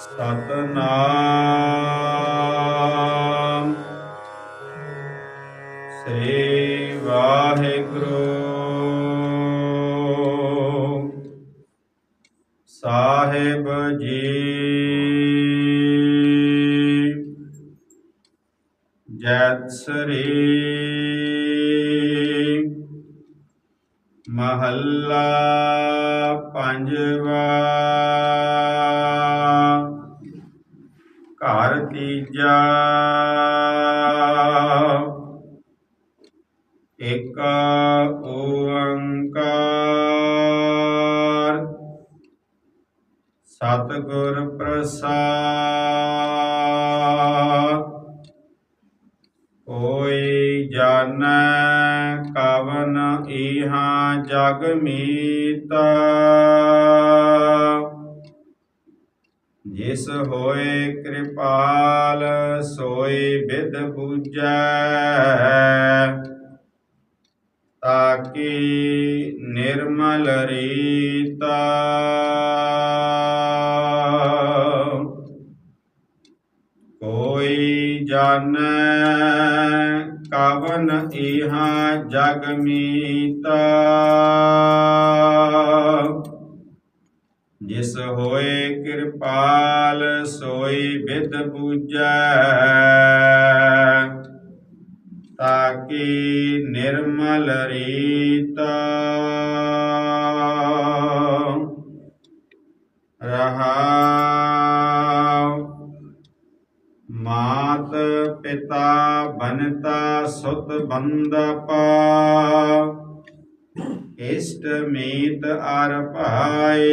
ਸਤਨਾਮ। ਸ੍ਰੀ ਵਾਹਿਗੁਰੂ। ਸਾਹਿਬ ਜੀ। ਜੈਤ ਸ੍ਰੀ ਮਹੱਲਾ ਪੰਜਵਾ। ਤੀਜਾ ਇੱਕ ਓੰਕਾਰ। ਸਤਿਗੁਰ ਪ੍ਰਸਾਦ। ਕੋਈ ਜਾਣੈ ਕਵਨ ਇਹਾਂ ਜਗ ਮੀਤ। ਜਿਸ ਹੋਏ ਕਿਰਪਾਲ ਸੋਈ ਬਿਦ ਬੂਝੈ ਤਾਕੀ ਨਿਰਮਲ ਰੀਤਾ। ਕੋਈ ਜਾਣੈ ਕਵਨ ਇਹਾਂ ਜਗ ਮੀਤਾ। ਜਿਸ ਹੋਏ ਕਿਰਪਾਲ, ਸੋਈ ਬਿਦ ਬੂਝੈ ਤਾਕੀ ਨਿਰਮਲ ਰੀਤ। ਰਹਾਉ, ਮਾਤ ਪਿਤਾ ਬਨਤਾ ਸੁਤ ਬੰਦਪ ਇਸ਼ਟ ਮੀਤ ਅਰ ਭਾਈ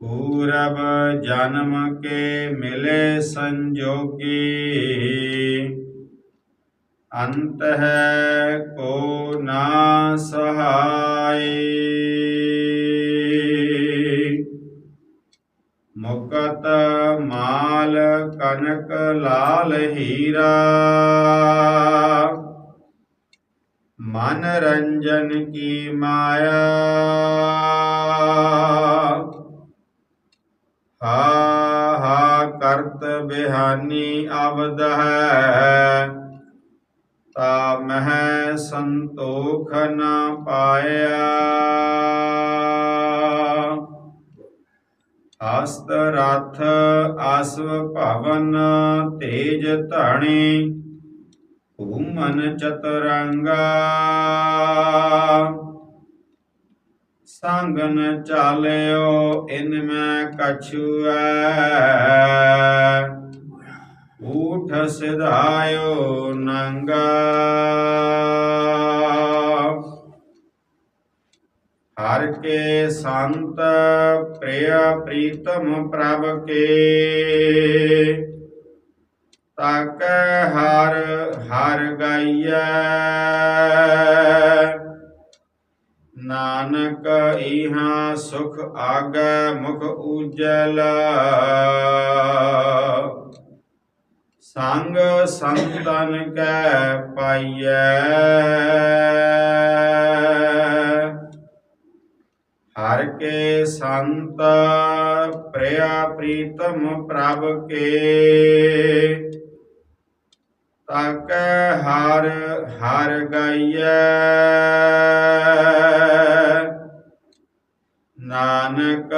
ਪੂਰਬ ਜਨਮ ਕੇ ਮਿਲੇ ਸੰਜੋਗੀ ਅੰਤ ਹੈ ਕੋ ਨਾ ਸਹਾਈ ਮੁਕਤ ਮਾਲ ਕਨਕ ਲਾਲ ਹੀਰਾ ਮਨ ਰੰਜਨ ਕੀ ਮਾਇਆ? ਹਾ ਹਾ, ਕਰਤ ਬਿਹਾਨੀ ਅਵਦ ਹੈ। ਤਾ ਮਹਿ ਸੰਤੋਖ ਨ ਪਾਇਆ। ਹਸਤ ਰਥ ਅਸਵ ਭਵਨ ਤੇਜ ਧਣੀ ਭੂਮਨ ਚਤਰੰਗਾ। ਸੰਗਨ ਚਾਲਿਓ, ਇਨ ਮੈਂ ਕਛੁਐ ਊਠ ਸਿਧਾਇਓ, ਨੰਗਾ। ਹਰ ਕੇ ਸੰਤ ਪ੍ਰਿਯ ਪ੍ਰੀਤਮ ਪ੍ਰਭ ਕੇ, ਤਕ ਹਰ ਹਰ ਗਾਈਐ। ਨਾਨਕ ਇਹਾ ਸੁਖ ਆਗੈ ਮੁਖ ਉਜਲ ਸੰਗ ਸੰਤਨ ਕੈ ਪਾਈਐ। ਹਰ ਕੇ ਸੰਤ ਪ੍ਰਿਆ ਪ੍ਰੀਤਮ ਪ੍ਰਭ ਕੇ। ਤਕ ਹਰ ਹਰ ਗਾਈਐ। ਨਾਨਕ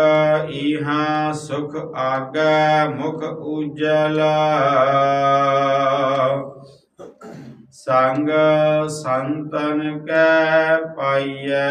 ਇਹਾ ਸੁਖ ਆਗੈ ਮੁਖ ਉਜਲ। ਸੰਗ ਸੰਤਨ ਕੈ ਪਾਈਐ।